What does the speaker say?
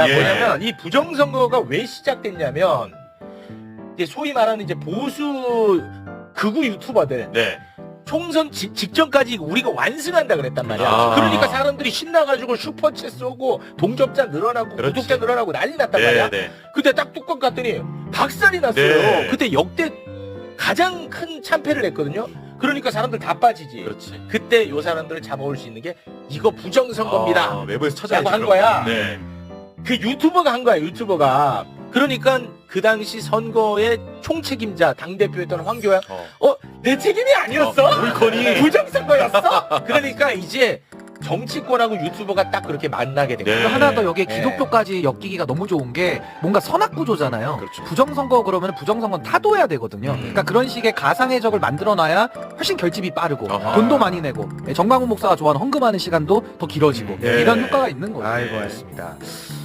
야, 예. 뭐냐면 이 부정선거가 왜 시작됐냐면 이제 소위 말하는 이제 보수 극우 유튜버들 네. 총선 지- 직전까지 우리가 완승한다 그랬단 말이야. 아. 그러니까 사람들이 신나가지고 슈퍼챗 쏘고 동접자 늘어나고 그렇지. 구독자 늘어나고 난리 났단 말이야. 네, 네. 그때 딱 뚜껑 갔더니 박살이 났어요. 네. 그때 역대 가장 큰 참패를 했거든요. 그러니까 사람들 다 빠지지. 그렇지. 그때 요 사람들을 잡아올 수 있는 게 이거 부정선거입니다. 아, 외부에서 찾아야 라고 한 거야. 네. 그 유튜버가 한 거야, 유튜버가. 그러니까 그 당시 선거의 총책임자 당대표였던 황교안 어. 어, 내 책임이 아니었어? 어, 물건이. 부정선거였어? 그러니까 이제 정치권하고 유튜버가 딱 그렇게 만나게 된 네. 거야. 그리고 하나 더 여기에 네. 기독교까지 엮이기가 너무 좋은 게 뭔가 선악 구조잖아요. 그렇죠. 부정선거 그러면 부정선거는 타도해야 되거든요. 음. 그러니까 그런 식의 가상해적을 만들어놔야 훨씬 결집이 빠르고 아하. 돈도 많이 내고 정광훈 목사가 좋아하는 헌금하는 시간도 더 길어지고 네. 이런 효과가 있는 거예요. 아이고, 알습니다.